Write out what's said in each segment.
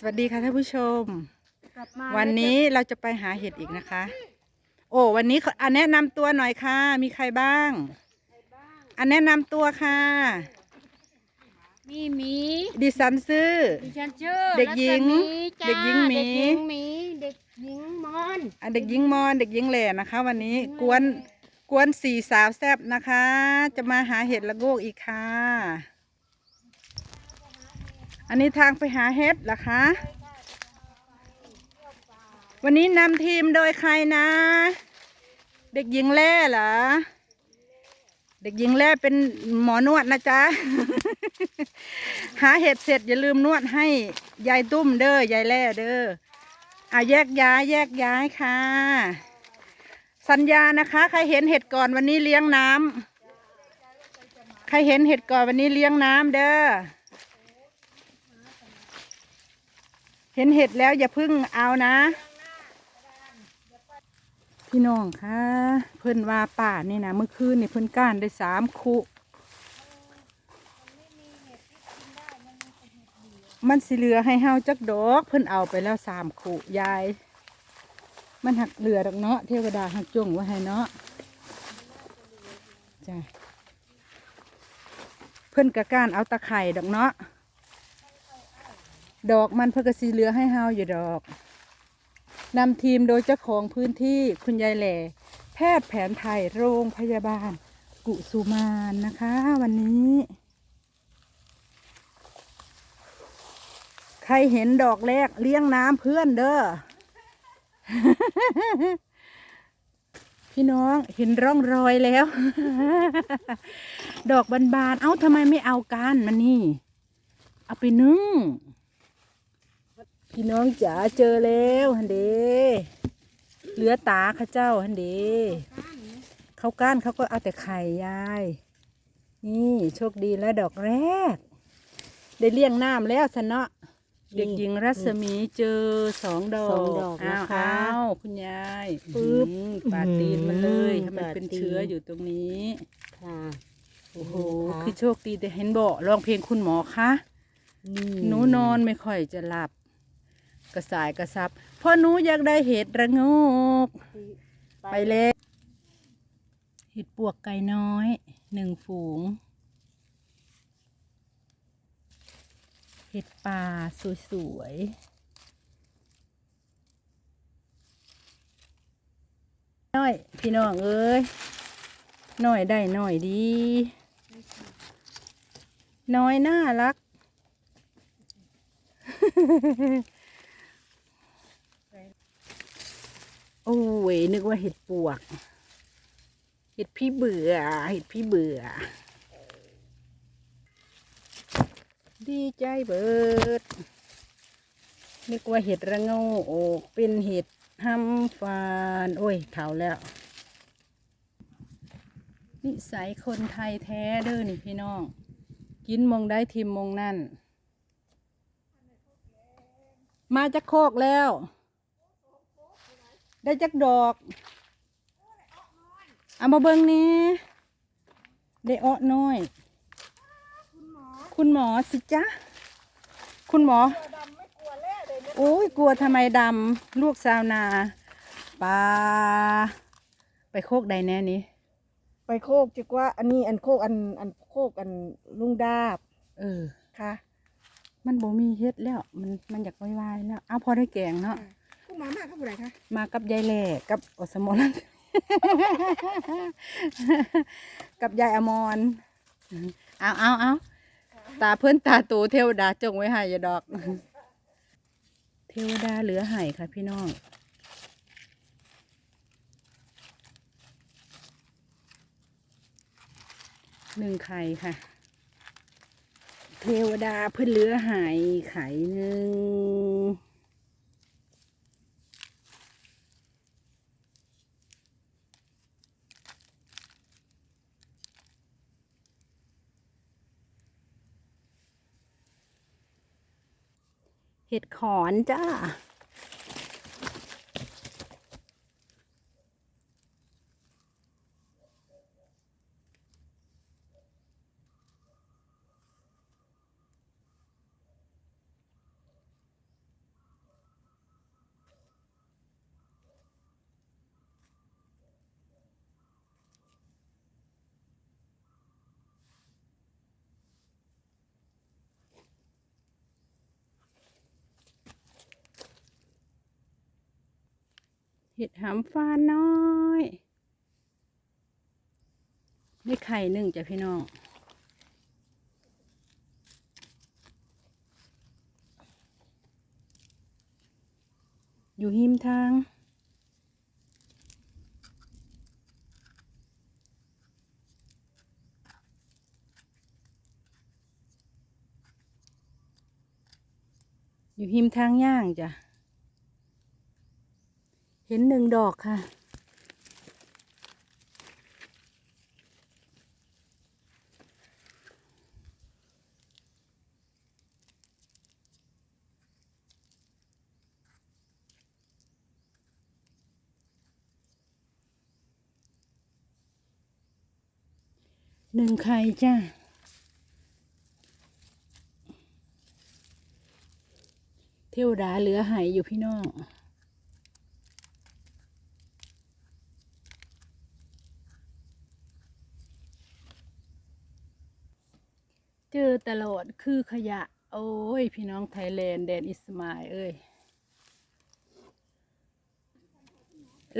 สวัสดีค่ะท่านผู้ชม กลับมาวันนี้เราจะไปหาเห็ดอีกนะคะ โอ้วันนี้ขออะแนะนำตัวหน่อยค่ะ มีใครบ้างอันแนะนำตัวค่ะ มีหมีดิฉันซื้อ ดิฉันชื่อเด็กหญิงรัศมีจ้าเด็กหญิงหมี เด็กหญิงหมีเด็กหญิงมอนอะเด็กหญิงมอนเด็กหญิงแหล่นะคะ วันนี้กวนกวนสี่สาวแซบนะคะ จะมาหาเห็ดละโงกอีกค่ะ อันนี้ทางไปหาเห็ดเหรอคะ วันนี้นำทีมโดยใครนะ เด็กหญิงแล่เหรอ เด็กหญิงแล่เป็นหมอนวดนะจ๊ะ หาเห็ดเสร็จอย่าลืมนวดให้ยายตุ้มเด้อยายแล่เด้ออะแยกย้ายแยกย้ายค่ะ สัญญานะคะ ใครเห็นเห็ดก่อนวันนี้เลี้ยงน้ำใครเห็นเห็ดก่อนวันนี้เลี้ยงน้ำเด้อ เห็นเห็ดแล้วอย่าเพึ่งเอานะ พี่น้องคะเพิ่นว่าป่านี่นะเมื่อคืนนี่เพิ่นก้านได้สามคุมันสิเหลือให้เฮาจักดอก เพิ่นเอาไปแล้วสามคุยาย มันหักเหลือดอกเนาะเทวดาหักจงไว้ให้เนาะจ้ะเพิ่นกะก้านเอาตะไคร่ดอกเนาะ ดอกมันเพื่อกสีเหลือให้เฮาอยู่ดอกนำทีมโดยเจ้าของพื้นที่คุณยายแหล่ แพทย์แผนไทยโรงพยาบาล กุสุมานนะคะ วันนี้ ใครเห็นดอกแรกเลี้ยงน้ำเพื่อนเด้อพี่น้องเห็นร่องรอยแล้ว ดอกบานๆเอ้าทำไมไม่เอากันมันนี่ เอาไปนึ่ง พี่น้องจ๋าเจอแล้วฮันเดเหลือตาเข้าเจ้าฮันเดเขาก้านเขาก็เอาแต่ไข่ยาย นี่โชคดีแล้วดอกแรก ได้เลี้ยงน้ำแล้วสนเนาะเด็กหญิงรัศมีเจอสองดอกสองดอกอ้านะวคะ อ้าวคุณยายปึ๊บอื้อหือปาดตีนมันเลยอื้อให้มันเป็นปาดตีนเชื้ออยู่ตรงนี้ค่ะโอ้โหค่ะคือโชคดีแต่เห็นบอกร้องเพลงคุณหมอคะหนูนอนไม่ค่อยจะหลับ กระสายกระซับเพราะหนูอยากได้เห็ดระโงกไปเลยเห็ดปวกไก่น้อยหนึ่งฝูง เห็ดป่าสวยๆน้อย พี่น้องเอ้ยน้อยได้น้อยดี น้อยน่ารัก โอ้ยนึกว่าเห็ดปวก เห็ดพี่เบื่อ เห็ดพี่เบื่อ ดีใจเบิด นึกว่าเห็ดระโงโอกเป็นเห็ดห้ำฟาน โอ้ยเถาแล้ว นิสัยคนไทยแท้เด้อนี่พี่น้อง กินมองได้ทิมมองนั่น มาจากโคกแล้ว ได้จักดอก เอามาเบิ่งนี่ได้อ้อน้อย คุณหมอสิจ๊ะ คุณหมอ โอ้ยกลัวทำไมดำลูกสาวนาปลาไปโคกใดแน่นี้ ไปโคกจิกว่า อันนี้อันโคกอันอันโคกอันลุงดาบเออ ค่ะ มันบ่มีเฮ็ดแล้ว มันมันอยากวายๆแล้ว เอาพอได้แกงเนาะคุ ณหมามากครับผู้ใดคะมากับยายแหล่กับอสมรัน กับยายอมรเอาเอาเอาตาเพื่อนตาตูเทวดาจงไว้ให้ยาดอก เทวดาเหลือให้ค่ะพี่น้องหนึ่งไข่ค่ะ เทวดาเพื่อนเหลือหายไข่หนึ่ง เห็ดขอนจ้า เห็ดหามฟ้านน้อยได้ไข่หนึ่งจ้ะพี่น้องอยู่หิมทาง อยู่หิมทางย่างจ้ะ เห็นหนึ่งดอกค่ะ หนึ่งไข่จ้าเทวดาเหลือหายอยู่พี่น้อง เจอตลอดคือขยะ โอ้ย พี่น้องไทยแลนด์แดนอิสมาเอ้ย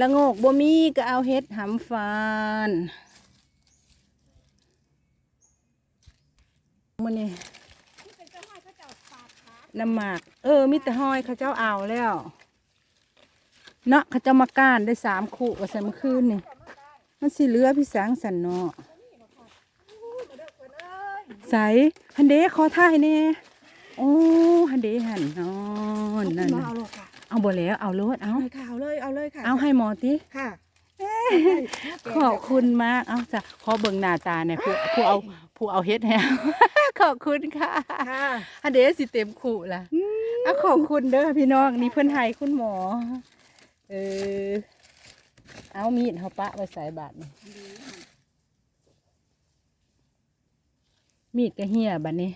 ละโงกบ่มีก็เอาเฮ็ดหำฟานมันนี่น้ำหมาก เออ มิแต่ห้อยเขาเจ้าเอาแล้ว เนาะเขาเจ้ามาก้านได้สามคู่ว่าใส่เมื่อคืนนี่ มันสิเหลือพี่แสงสันเนาะ ใสฮันเดขอถ่ายแน่โอ้ฮันเดหันนอนนั่นมาน่ะเอาเลยค่ะเอาบ่แล้วเอารถเอาเอาเลยค่ะเอาเลยเอาเลยค่ะเอาให้หมอติค่ะขอบคุณมาก เอาจ้ะขอเบิ่งหน้าตาเนี่ยผู้ผู้เอาผู้เอาเฮ็ดให้ขอบคุณค่ะค่ะฮันเดสิเต็มขู่ล่ะเอาขอบคุณเด้อพี่น้องนี่เพิ่นให้คุณหมอ เออ เอามีดเฮาปะไว้ใส่บาทนี่ มีดก็เหี่ยบัดนี้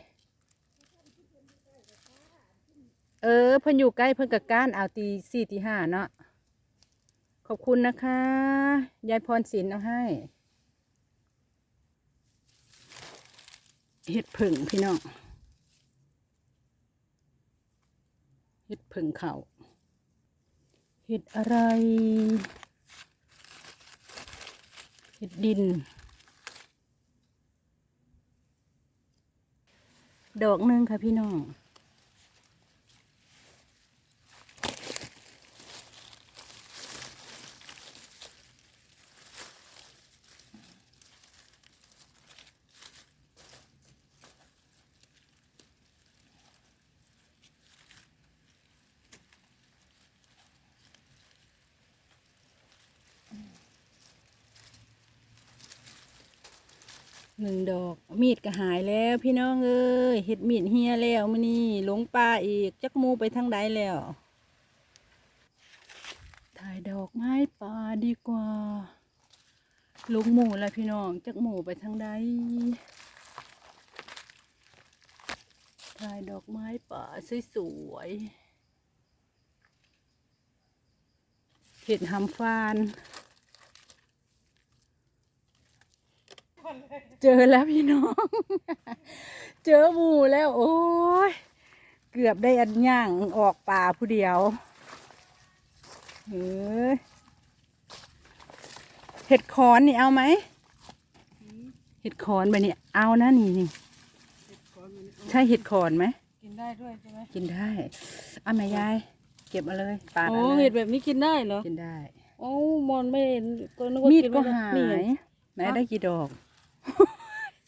เออเพิ่นอยู่ใกล้เพิ่นกับก้านเอาตีสี่ตีห้าเนาะขอบคุณนะคะ ยายพรศิลป์เอาให้ เห็ดผึ่งพี่น้อง เห็ดผึ่งเขาเห็ดอะไร เห็ดดิน ดอกหนึ่งค่ะพี่น้องหนึ่งดอก มีดก็หายแล้วพี่น้องเอ้ยเห็ดมีดเฮียแล้วมื้อนี้หลงป่าอีก จักหมูไปทางใดแล้ว ถ่ายดอกไม้ป่าดีกว่าหลงหมูแล้วพี่น้อง จักหมูไปทางใดถ่ายดอกไม้ป่าสวยๆเห็ดหำฟาน เจอแล้วพี่น้อง เจอหมูแล้ว โอ้ย เกือบได้อันย่างออกป่าผู้เดียวเฮ้ยเห็ดขอนนี่เอาไหม เห็ดขอนแบบนี้เอานะนี่นี่ใช่เห็ดขอนไหม กินได้ด้วยใช่ไหมกินได้เอาไหมยาย เก็บมาเลยปาดโอ้เอาเลเห็ยดแบบนี้กินได้เหรอ กินได้ โอ้มอนไม่เห็นก็นึกว่ามีดกินก็ไได้หานี่ไงยไหนได้กี่ดอก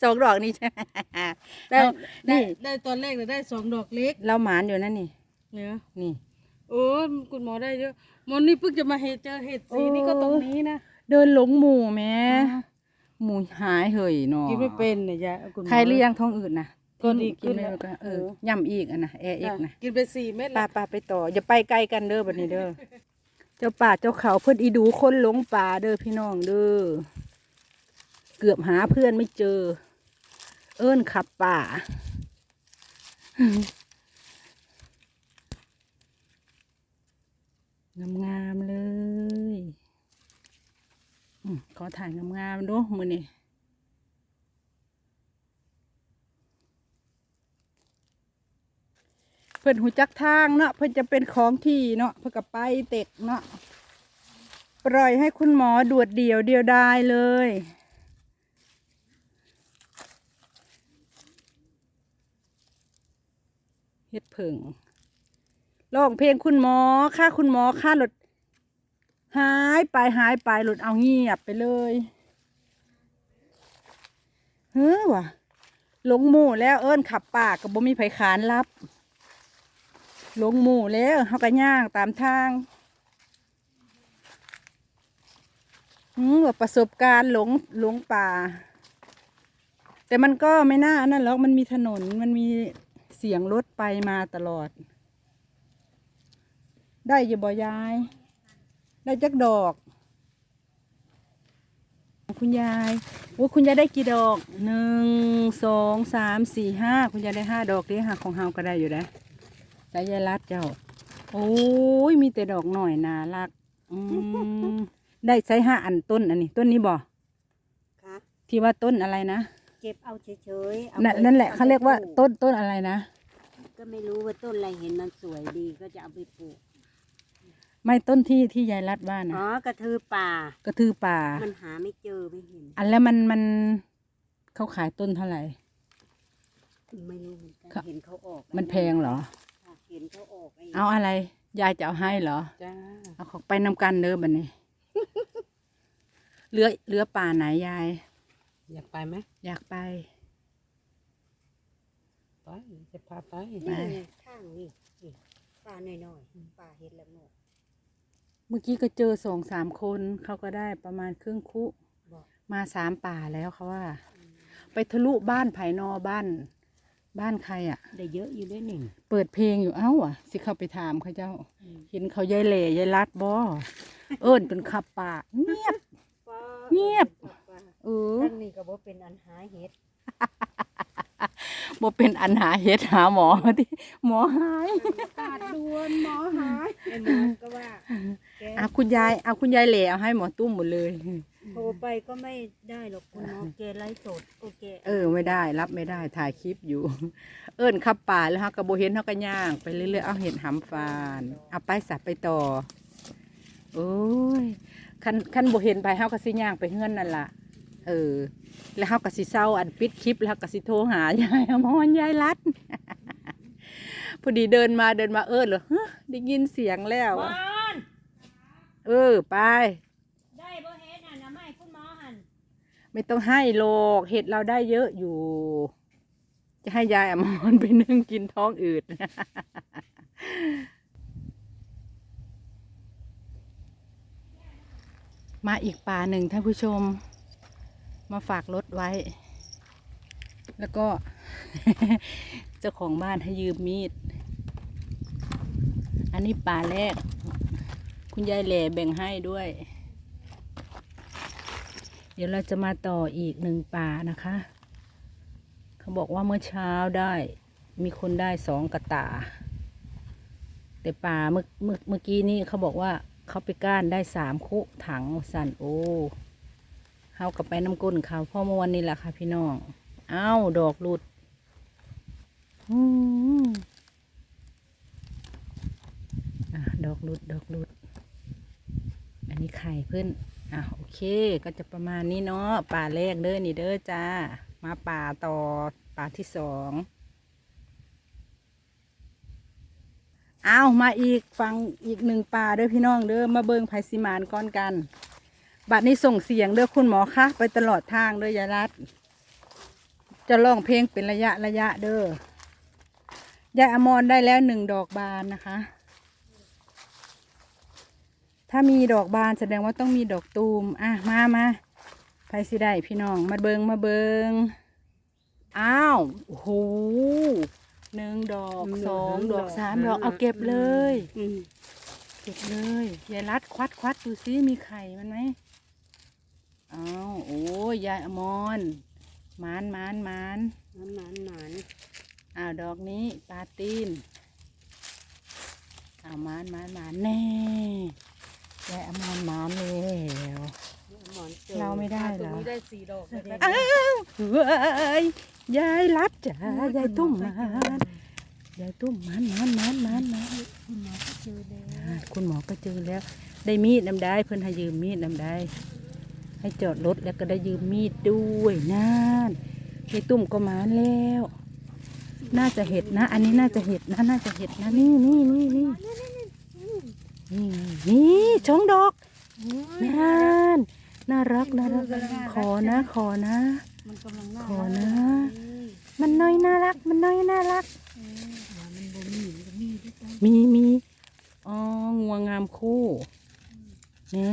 สองดอกนี่ใช่ไหมได้เอาได้นี่ได้ตอนแรกเนี่ยได้สองดอกเล็กเราหมานอยู่นั่นนี่ เนี่ยนี่ โอ้คุณหมอได้เยอะมอนนี่เพิ่งจะมาเห็นเจอเห็ดสีนี่ก็ตรงนี้นะ เดินหลงหมู่แม่หมู่หายเหยเนาะกินไม่เป็นเนี่ยยายคุณหมอ ใครหรือยังท้องอืดนะก็ดีกินขึ้นไม่แล้วก็เออเออย่ำอีกอะนะแออีกจ้ะนะ กินไปสี่เม็ดป้าแล้วป้าไปต่อ อย่าไปไกลกันเด้อบัดนี้เด้อ เจ้าป่าเจ้าเขาเพื่อนอีดูคนหลงป่าเด้อพี่น้องเด้อเกือบหาเพื่อนไม่เจอ เอิ้นขับป่า งามๆเลยอขอถ่ายงามๆดูมือนี่เพิ่อนหูจักทางเนาะเพิ่นจะเป็นของที่เนาะเพิ่นกับไปเต็กเนาะปล่อยให้คุณหมอดวดเดี่ยวเดียวดายเลย เฮ็ดผึ่งร้องเพลงคุณหมอค่าคุณหมอค่ารถหายไปหายไปหลุดเอาเงียบไปเลยเฮ้อว่ะหลงหมู่แล้วเอิ้นขับปากกับบ่มีไผขานรับหลงหมู่แล้วเฮาก็ย่างตามทางหืมว่าประสบการณ์หลงหลงป่า แต่มันก็ไม่น่านั่นหรอกมันมีถนนมันมี สียงรถไปมาตลอด ได้อยู่บ่ยาย ได้จักดอก คุณยายโอ้คุณยายได้กี่ดอกหนึ่งสองสามสี่ห้าคุณยายได้ห้าดอกเด้ค่ะของเฮาก็ได้อยู่นะแต่ยายรัดเจ้า โอ้ยมีแต่ดอกหน่อยนารักอืมได้ใช้ห้าอันต้นอันนี้ ต้นนี้บ่ค่ะที่ว่าต้นอะไรนะ เก็บเอาเฉยๆเอานั่นไปนั่นแหละเขาเรียกว่าอไปปลูต้นต้นอะไรนะ ก็ไม่รู้ว่าต้นอะไรเห็นมันสวยดีก็จะเอาไปปลูก ไม่ต้นที่ที่ยายรัดว่านะอ๋อกระทือป่า กระทือป่า มันหาไม่เจอไม่เห็น อันแล้วมันมันเขาขายต้นเท่าไหร่ ไม่รู้เหมือนกันค่ะเห็นเขาออกมันแพงเหรอค่ะเห็นเขาออกไอ้เอาอะไร ยายจะเอาให้เหรอ จ้า เอาเขาไปนำกันเด้อบันนี้เรือเรือป่าไหนยาย อยากไปไหม อยากไป ไปจะพาไปนี่ไงข้างนี่นี่ป่าหน่อยๆป่าเห็ดละโงกเมื่อกี้ก็เจอสองสามคนเขาก็ได้ประมาณครึ่งคุ บอกมาสามป่าแล้วเขาว่า ไปทะลุบ้านไผ่นอบ้าน บ้านใครอะ่ะ ได้เยอะอยู่ด้วยหนึ่งเปิดเพลงอยู่เอ้าอะ สิเข้าไปถามเขาเจ้า เห็นเขายายเหล่ยายรัดบอเอิ้นเป็นขับป่าเงียบ เงียบ เออ ทั้งนี้ก็บ่เป็นอันหาเห็ด บ่เป็นอันหาเฮ็ดหาหมอที่หมอหายกาดดวนหมอหายไอ้หมอก็ว่าแกเอาคุณยายเอาคุณยายเหล่เอาให้หมอตุ้มหมดเลย โทรไปก็ไม่ได้หรอกคุณหมอแกไลฟ์สดโอเคเออไม่ได้ รับไม่ได้ถ่ายคลิปอยู่ เอิ้นขับป่าแล้วฮะกระโบเห็นเขาก็ย่างไปเรื่อยๆเอาเห็นหำฟานเอาไปสับไปต่อ โอ้ยคันคันโบเห็นไปเฮาก็สิย่างไปเฮือนนั่นล่ะ เออ แล้วเฮาก็สิเศร้าอันปิดคลิปแล้วเฮาก็สิโทรหายายอมรยายรัดพอดีเดินมาเดินมาเอิ้นเหรอฮะได้ยินเสียงแล้วมอะอนเออ ไป ได้บ่เฮ็ดน่ะนะไม่คุณหมอหันไม่ต้องให้โลกเห็ดเราได้เยอะอยู่ จะให้ยายอมรไปนึ่งกินท้องอืด มาอีกป่าหนึ่งท่านผู้ชม มาฝากรถไว้ แล้วก็ เจ้าของบ้านให้ยืมมีด อันนี้ป่าแรก คุณยายแหล่แบ่งให้ด้วย เดี๋ยวเราจะมาต่ออีกหนึ่งป่านะคะ เขาบอกว่าเมื่อเช้าได้ มีคนได้สองกระตา แต่ป่าเมื่อเมื่อเมื่อกี้นี้เขาบอกว่าเขาไปก้านได้สามคุถังสันโอ เฮากับไปน้ำก้นเขาพ่อเมื่อวันนี้แหละค่ะ พี่น้อง เอ้า ดอกหลุดอืมอะดอกหลุด ดอกหลุด อันนี้ไข่เพื่อนอะโอเค ก็จะประมาณนี้เนาะ ป่าแรกเด้อนี่เด้อจ้า มาป่าต่อ ป่าที่สองเอามาอีกฟังอีกหนึ่งป่าเด้อพี่น้องเด้อมาเบิงไผสิมานก้อนกัน บัดนี้ส่งเสียงเด้อคุณหมอคะไปตลอดทางเด้อยายรัดจะร้องเพลงเป็นระยะระยะเด้อยายอมรได้แล้วหนึ่งดอกบานนะคะ ถ้ามีดอกบานแสดงว่าต้องมีดอกตูม อะมามาไปสิได้พี่น้องมาเบิงมาเบิงอ้าวโอ้โหหนึ่งดอกสองดอกสามดอกเอาเก็บเลยอืมเก็บเลยยายรัดควัดควัดดูซิมีไข่มันไหม อ้าวโอ้ยยายอมรหมานหมานหมานหมันหมันหมันอ้าวดอกนี้ปลาตีนอ้าวหมานหมานหมานแน่ยายอมรหมานแล้ว หมอนเจอเราไม่ได้เหรอ ตรงนี้ได้สี่ดอกแสดงอ้าวเว้ยยายรัดจ้ายายตุ้มมานยายตุ้มมานมานมานมานมานคุณหมอก็เจอแล้วอ่าคุณหมอก็เจอแล้ว ได้มีดนำได้เพิ่นให้ยืมมีดนำได้ ให้จอดรถแล้วก็ได้ยืมมีดด้วยนั่นพี่ตุ่มก็มาแล้ว น่าจะเห็ดนะ อันนี้น่าจะเห็ดนะ น่าจะเห็ดนะ นี่นี่นี่นี่นี่นี่ช่องดอกนั่นน่ารักน่ารักขอนะ ขอนะ ขอนะ มันน้อยน่ารัก มันน้อยน่ารัก มีมีอ๋องวงามคู่เน่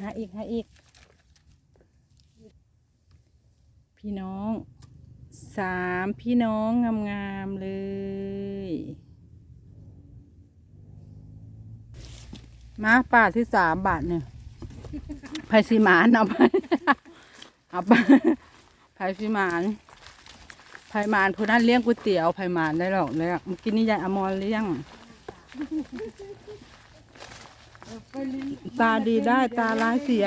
หาอีกหาอีก พี่น้องสามพี่น้องงามๆเลย มาป่าที่สามบาทเนี่ยไพสีหมานเอาไปเอาไปไพสีหมานไพหมานผู้นั้นเลี้ยงก๋วยเตี๋ยวไพหมานได้หรอกแล้วเมื่อกี้นี่ยายอมรเลี้ยง ตาดีได้ตาร้ายเสีย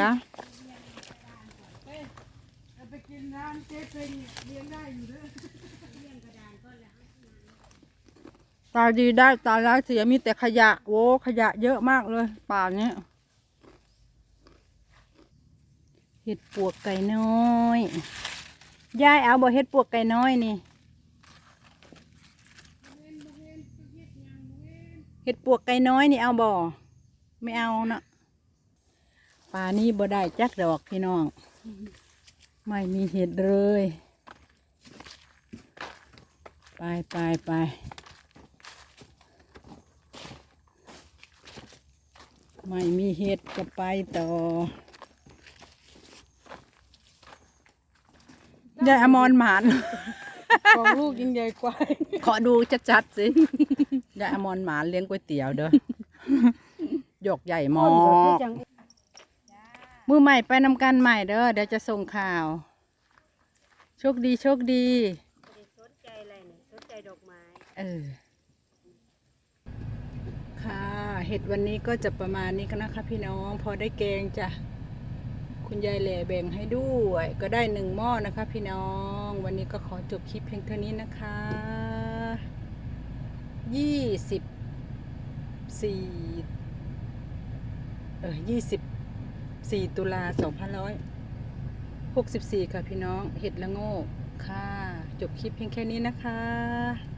ตาดีได้ตาร้ายเสียมีแต่ขยะโว้ขยะเยอะมากเลยป่าเนี้ยเห็ดปวกไก่น้อยยายเอาบ่เห็ดปวกไก่น้อยนี่เห็ดปวกไก่น้อยนี่เอาบ่ไม่เอานะป่านี้บ่ได้จักดอกพี่น้อง ไม่มีเห็ดเลย ไปไปไปไม่มีเห็ดก็ไปต่อยายอมรหมานของลูกยิ่งใหญ่กว่า ขอดูชัดๆสิยายอมรหมานเลี้ยงก๋วยเตี๋ยวเด้อหยกใหญ่มอคือกจัง มือใหม่ไปนำกันใหม่เด้อเดี๋ยวจะส่งข่าว โชคดีโชคดีบ่ได้สนใจอะไรเนี่ยสนใจดอกไม้เออค่ะเห็ดวันนี้ก็จะประมาณนี้กันนะคะพี่น้องพอได้แกงจ้ะคุณยายแหล่แบ่งให้ด้วย ก็ได้หนึ่งหม้อนะคะ พี่น้อง วันนี้ก็ขอจบคลิปเพียงเท่านี้นะคะยี่สิบสี่เออยี่สิบ สี่ตุลาสองพันร้อยหกสิบสี่ค่ะพี่น้อง เห็ดละโงกค่ะ จบคลิปเพียงแค่นี้นะคะ